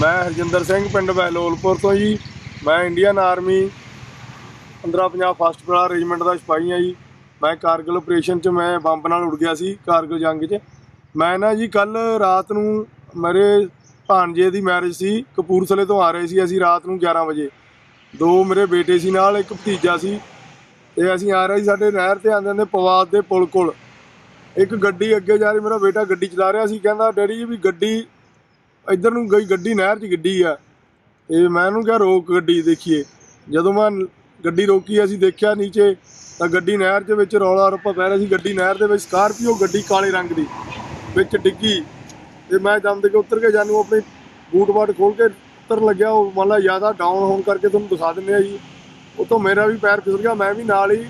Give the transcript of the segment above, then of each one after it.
ਮੈਂ ਹਰਜਿੰਦਰ ਸਿੰਘ ਪਿੰਡ ਬਹਿਲੋਲਪੁਰ ਤੋਂ ਜੀ। ਮੈਂ ਇੰਡੀਅਨ ਆਰਮੀ 15 ਪੰਜਾਬ ਫਸਟ ਪੜਾ ਰੈਜੀਮੈਂਟ ਦਾ ਸਿਪਾਹੀ ਹਾਂ ਜੀ। ਮੈਂ ਕਾਰਗਿਲ ਆਪਰੇਸ਼ਨ 'ਚ ਮੈਂ ਬੰਬ ਨਾਲ ਉੜ ਗਿਆ ਸੀ, ਕਾਰਗਿਲ ਜੰਗ 'ਚ। ਮੈਂ ਨਾ ਜੀ ਕੱਲ ਰਾਤ ਨੂੰ ਮੇਰੇ ਭਾਣਜੇ ਦੀ ਮੈਰਿਜ ਸੀ, ਕਪੂਰਥਲੇ ਤੋਂ ਆ ਰਹੇ ਸੀ ਅਸੀਂ ਰਾਤ ਨੂੰ 11 ਵਜੇ। ਦੋ ਮੇਰੇ ਬੇਟੇ ਸੀ ਨਾਲ, ਇੱਕ ਭਤੀਜਾ ਸੀ। ਤੇ ਅਸੀਂ ਆ ਰਹੇ ਸੀ ਸਾਡੇ ਨਹਿਰ ਤੇ ਆਂਦੇ ਨੇ ਪਵਾਦ ਦੇ ਪੁਲ ਕੋਲ। ਇੱਕ ਗੱਡੀ ਅੱਗੇ ਜਾ ਰਹੀ, ਮੇਰਾ ਬੇਟਾ ਗੱਡੀ ਚਲਾ ਰਿਹਾ ਸੀ, ਕਹਿੰਦਾ, ਡੈਡੀ ਜੀ, ਵੀ ਗੱਡੀ ਇੱਧਰ ਨੂੰ ਗਈ ਗੱਡੀ, ਨਹਿਰ 'ਚ ਗੱਡੀ ਆ। ਤੇ ਮੈਂ ਉਹਨੂੰ ਕਿਹਾ, ਰੋਕ ਗੱਡੀ ਦੇਖੀਏ। ਜਦੋਂ ਮੈਂ ਗੱਡੀ ਰੋਕੀ, ਅਸੀਂ ਦੇਖਿਆ ਨੀਚੇ, ਤਾਂ ਗੱਡੀ ਨਹਿਰ ਦੇ ਵਿੱਚ ਰੌਲਾ ਰੱਪਾ ਪੈ ਰਿਹਾ ਸੀ। ਗੱਡੀ ਨਹਿਰ ਦੇ ਵਿੱਚ ਸਕਾਰਪੀਓ, ਗੱਡੀ ਕਾਲੇ ਰੰਗ ਦੀ ਵਿੱਚ ਡਿੱਗੀ। ਤੇ ਮੈਂ ਦਮ ਦੇ ਕੇ ਉੱਤਰ ਕੇ ਜਾਨੂੰ ਆਪਣੇ ਬੂਟ ਬਾਟ ਖੋਲ ਕੇ ਉੱਤਰ ਲੱਗਿਆ। ਉਹ ਮੰਨ ਲਾ ਜ਼ਿਆਦਾ ਡਾਊਨ ਹੋਣ ਕਰਕੇ ਤੁਹਾਨੂੰ ਦਿਖਾ ਦਿੰਦੇ ਆ ਜੀ। ਉਤੋਂ ਮੇਰਾ ਵੀ ਪੈਰ ਫਿਸਲ ਗਿਆ। ਮੈਂ ਵੀ ਨਾਲ ਹੀ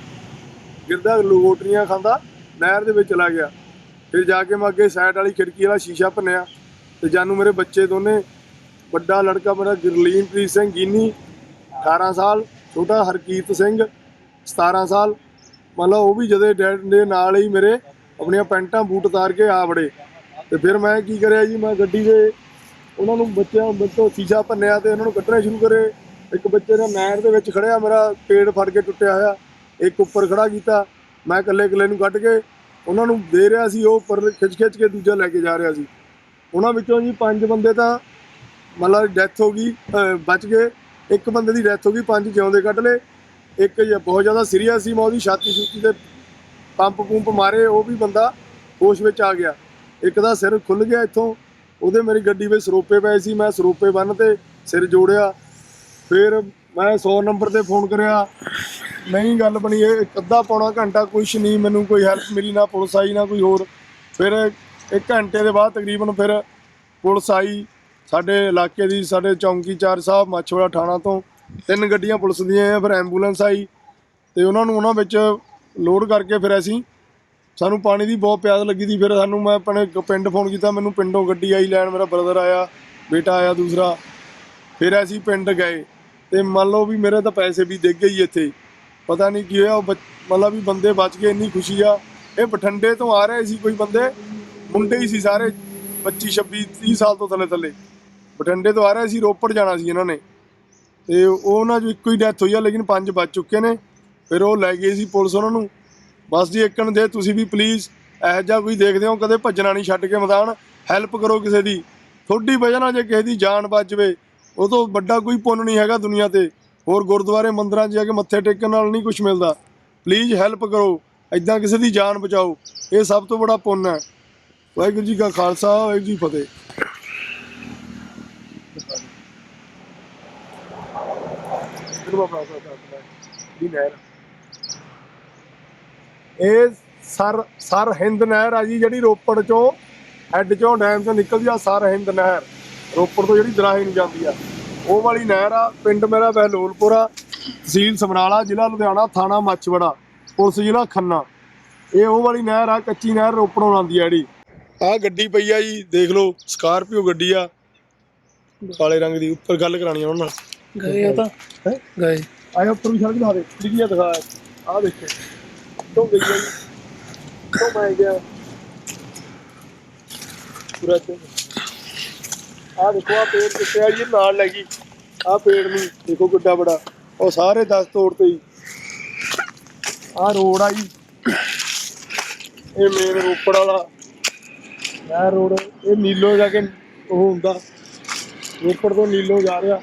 ਗਿਰਦਾ, ਲਗੋਟਰੀਆਂ ਖਾਂਦਾ, ਨਹਿਰ ਦੇ ਵਿੱਚ ਚਲਾ ਗਿਆ। ਫਿਰ ਜਾ ਕੇ ਮੈਂ ਅੱਗੇ ਸਾਈਡ ਵਾਲੀ ਖਿੜਕੀ ਵਾਲਾ ਸ਼ੀਸ਼ਾ ਭੰਨਿਆ। ਤੇ ਜਾਨੂ ਮੇਰੇ ਬੱਚੇ ਦੋਨੇ, ਵੱਡਾ ਲੜਕਾ ਮੇਰਾ ਗੁਰਲੀਨਪ੍ਰੀਤ ਸਿੰਘ ਗੀਨੀ 18 ਸਾਲ, ਛੋਟਾ ਹਰਕੀਤ ਸਿੰਘ 17 ਸਾਲ। ਮਤਲਬ ਉਹ ਵੀ ਜਦੇ ਡੈਡ ਦੇ ਨਾਲ ਹੀ ਮੇਰੇ ਆਪਣੀਆਂ ਪੈਂਟਾਂ ਬੂਟ ਉਤਾਰ ਕੇ ਆ ਵੜੇ। ਤੇ ਫਿਰ ਮੈਂ ਕੀ ਕਰਿਆ ਜੀ, ਮੈਂ ਗੱਡੀ ਦੇ ਉਹਨਾਂ ਨੂੰ ਬੱਚਿਆਂ ਵਿੱਚੋਂ ਸ਼ੀਸ਼ਾ ਭੰਨਿਆ ਤੇ ਉਹਨਾਂ ਨੂੰ ਕੱਢਣਾ ਸ਼ੁਰੂ ਕਰੇ। ਇੱਕ ਬੱਚੇ ਨੇ ਨਹਿਰ ਦੇ ਵਿੱਚ ਖੜਿਆ, ਮੇਰਾ ਪੇੜ ਫੜ ਕੇ ਟੁੱਟਿਆ ਹੋਇਆ। ਇੱਕ ਉੱਪਰ ਖੜਾ ਕੀਤਾ, ਮੈਂ ਇਕੱਲੇ ਇਕੱਲੇ ਨੂੰ ਕੱਢ ਕੇ, ਉਹਨਾਂ ਨੂੰ ਦੇ ਰਿਹਾ ਸੀ, ਉਹ ਉੱਪਰ ਖਿੱਚ ਖਿੱਚ ਕੇ ਦੂਜਾ ਲੈ ਕੇ ਜਾ ਰਿਹਾ ਸੀ। ਉਹਨਾਂ ਵਿੱਚੋਂ ਜੀ ਪੰਜ ਬੰਦੇ ਤਾਂ ਮਤਲਬ ਡੈਥ ਹੋ ਗਈ, ਅਹ ਬਚ ਗਏ। ਇੱਕ ਬੰਦੇ ਦੀ ਡੈਥ ਹੋ ਗਈ, ਪੰਜ ਜਿਉਂਦੇ ਕੱਢ ਲਏ। ਇੱਕ ਜੀ ਬਹੁਤ ਜ਼ਿਆਦਾ ਸੀਰੀਅਸ ਸੀ ਮੈਂ ਉਹਦੀ ਛਾਤੀ ਛੂਤੀ ਤੇ ਪੰਪ ਪੁੰਪ ਮਾਰੇ, ਉਹ ਵੀ ਬੰਦਾ ਹੋਸ਼ ਵਿੱਚ ਆ ਗਿਆ। ਇੱਕ ਦਾ ਸਿਰ ਖੁੱਲ ਗਿਆ ਇੱਥੋਂ। ਉਹਦੇ ਮੇਰੀ ਗੱਡੀ ਵਿੱਚ ਸਰੋਪੇ ਪਏ ਸੀ, ਮੈਂ ਸਰੋਪੇ ਬੰਨ ਤੇ ਸਿਰ ਜੋੜਿਆ। ਫਿਰ ਮੈਂ 100 ਨੰਬਰ ਤੇ ਫੋਨ ਕਰਿਆ, ਨਹੀਂ, ਗੱਲ ਬਣੀ ਇਹ, ਇੱਕ ਅੱਧਾ ਪੌਣਾ ਘੰਟਾ ਕੁਛ ਨਹੀਂ, ਮੈਨੂੰ ਕੋਈ ਹੈਲਪ ਮਿਲੀ ਨਾ ਪੁਲਿਸ ਆਈ ਨਾ ਕੋਈ ਹੋਰ। ਫਿਰ ਇੱਕ ਘੰਟੇ ਦੇ ਬਾਅਦ ਤਕਰੀਬਨ ਫਿਰ ਪੁਲਿਸ ਆਈ। ਸਾਡੇ ਇਲਾਕੇ ਦੀ, ਸਾਡੇ ਚੌਂਕੀਚਾਰ ਸਾਹਿਬ, ਮਾਛੋੜਾ ਥਾਣਾ ਤੋਂ ਤਿੰਨ ਗੱਡੀਆਂ ਪੁਲਿਸ ਦੀਆਂ ਫਿਰ ਐਂਬੂਲੈਂਸ ਆਈ ਤੇ ਉਹਨਾਂ ਨੂੰ ਉਹਨਾਂ ਵਿੱਚ ਲੋਡ ਕਰਕੇ ਫਿਰ ਅਸੀਂ ਸਾਨੂੰ ਪਾਣੀ ਦੀ ਬਹੁਤ ਪਿਆਸ ਲੱਗੀ ਸੀ। ਫਿਰ ਸਾਨੂੰ ਮੈਂ ਆਪਣੇ ਪਿੰਡ ਫੋਨ ਕੀਤਾ, ਮੈਨੂੰ ਪਿੰਡੋਂ ਗੱਡੀ ਆਈ, ਲੈਣ ਮੇਰਾ ਬ੍ਰਦਰ ਆਇਆ, ਬੇਟਾ ਆਇਆ ਦੂਸਰਾ। ਫਿਰ ਅਸੀਂ ਪਿੰਡ ਗਏ ਤੇ ਮੰਨ ਲਓ ਵੀ ਮੇਰੇ ਤਾਂ ਪੈਸੇ ਵੀ ਡਿੱਗ ਗਏ ਜੀ ਇੱਥੇ। ਪਤਾ ਨਹੀਂ ਕੀ ਹੋਇਆ, ਉਹ ਬੱਚ- ਮਤਲਬ ਵੀ ਬੰਦੇ ਬਚ ਗਏ, ਇੰਨੀ ਖੁਸ਼ੀ ਆ। ਇਹ ਬਠੰਡੇ ਤੋਂ ਆ ਰਹੇ ਸੀ ਕੋਈ ਬੰਦੇ। ਮੁੰਡੇ ਹੀ ਸੀ ਸਾਰੇ 25 26 30 ਸਾਲ ਤੋਂ ਥੱਲੇ ਥੱਲੇ। ਬਠਿੰਡੇ ਤੋਂ ਆ ਰਹੇ ਸੀ, ਰੋਪੜ ਜਾਣਾ ਸੀ ਇਹਨਾਂ ਨੇ। ਤੇ ਉਹ ਉਹਨਾਂ ਚੋਂ ਇੱਕੋ ਹੀ ਡੈਥ ਹੋਈ ਆ, ਲੇਕਿਨ ਪੰਜ ਬਚ ਚੁੱਕੇ ਨੇ। ਫਿਰ ਉਹ ਲੈ ਗਏ ਸੀ ਪੁਲਿਸ ਉਹਨਾਂ ਨੂੰ। ਬਸ ਜੀ, ਇੱਕਣ ਦੇ, ਤੁਸੀਂ ਵੀ ਪਲੀਜ਼ ਇਹੋ ਜਿਹਾ ਕੋਈ ਦੇਖਦੇ ਹੋ, ਕਦੇ ਭੱਜਣਾ ਨਹੀਂ, ਛੱਡ ਕੇ ਮੈਦਾਨ। ਹੈਲਪ ਕਰੋ ਕਿਸੇ ਦੀ। ਥੋੜੀ ਵਜ੍ਹਾ ਨਾਲ ਜੇ ਕਿਸੇ ਦੀ ਜਾਨ ਬਚ ਜਵੇ, ਉਹ ਤੋਂ ਵੱਡਾ ਕੋਈ ਪੁੰਨ ਨਹੀਂ ਹੈਗਾ ਦੁਨੀਆ ਤੇ। ਹੋਰ ਗੁਰਦੁਆਰੇ ਮੰਦਰਾਂ 'ਚ ਜਾ ਕੇ ਮੱਥੇ ਟੇਕਣ ਨਾਲ ਨਹੀਂ ਕੁਝ ਮਿਲਦਾ। ਪਲੀਜ਼ ਹੈਲਪ ਕਰੋ। ਐਦਾਂ ਕਿਸੇ ਦੀ ਜਾਨ ਬਚਾਓ। ਇਹ ਸਭ ਤੋਂ ਬੜਾ ਪੁੰਨ ਹੈ। ਵਾਹਿਗੁਰੂ ਜੀ ਕਾ ਖਾਲਸਾ, ਵਾਹਿਗੁਰੂ ਜੀ ਫਤਿਹ। ਇਹ ਸਰ ਸਰ ਹਿੰਦ ਨਹਿਰ ਆ ਜੀ, ਜਿਹੜੀ ਰੋਪੜ ਚੋਂ ਹੈੱਡ ਚੋਂ ਡੈਮ ਤੋਂ ਨਿਕਲਦੀ ਆ, ਸਰ ਹਿੰਦ ਨਹਿਰ। ਰੋਪੜ ਤੋਂ ਜਿਹੜੀ ਦਰਾਹੇ ਨੂੰ ਜਾਂਦੀ ਆ। ਉਹ ਵਾਲੀ ਨਹਿਰ ਆ, ਪਿੰਡ ਮੇਰਾ ਬਹਿਲੋਲਪੁਰ ਆ, ਤਹਿਸੀਲ ਸਮਰਾਲਾ, ਜ਼ਿਲ੍ਹਾ ਲੁਧਿਆਣਾ, ਥਾਣਾ ਮੱਛਵੜਾ, ਪੁਲਿਸ ਜ਼ਿਲ੍ਹਾ ਖੰਨਾ। ਇਹ ਉਹ ਵਾਲੀ ਨਹਿਰ ਆ, ਕੱਚੀ ਨਹਿਰ ਰੋਪੜੋਂ ਆਉਂਦੀ ਆ ਜਿਹੜੀ। ਆ ਗੱਡੀ ਪਈ ਆ ਜੀ ਦੇਖ ਲਓ ਸਕਾਰਪੀਓ ਗੱਡੀ ਆ। ਕਾਲੇ ਰੰਗ ਦੀ ਉੱਪਰ ਗੱਲ ਕਰਾਣੀ ਆ ਉਹਨਾਂ ਨਾਲ। ਗਏ ਉਹ ਤਾਂ। ਹੈਂ? ਗਏ। ਆਇਆ ਉੱਪਰ ਵੀ ਸੜਕ ਦਿਖਾ ਦੇ ਦਿਖਾ ਆ ਦੇਖੇ। ਤੋਂ ਗਈ ਆ ਜੀ? ਤੋਂ ਮੈਂ ਗਿਆ? ਪੂਰਾ ਤੋਂ ਆ ਦੇਖੋ ਆ ਪੇੜ ਕਿੱਥੇ ਆ ਜੀ? ਨਾਲ ਲੈ ਗਈ। ਆ ਪੇੜ ਨੂੰ ਦੇਖੋ ਕਿੱਡਾ ਬੜਾ ਉਹ ਸਾਰੇ ਦਸ ਤੋੜ ਤੇ ਹੀ ਆ ਰੋਡ ਆ ਜੀ। ਇਹ ਮੇਨ ਰੋਪੜ ਵਾਲਾ। ਇਹ ਰੋਡ ਇਹ ਨੀਲੋ ਜਾ ਕੇ ਉਹ ਹੁੰਦਾ। ਰੋਪੜ ਤੋਂ ਨੀਲੋ ਜਾ ਰਿਹਾ।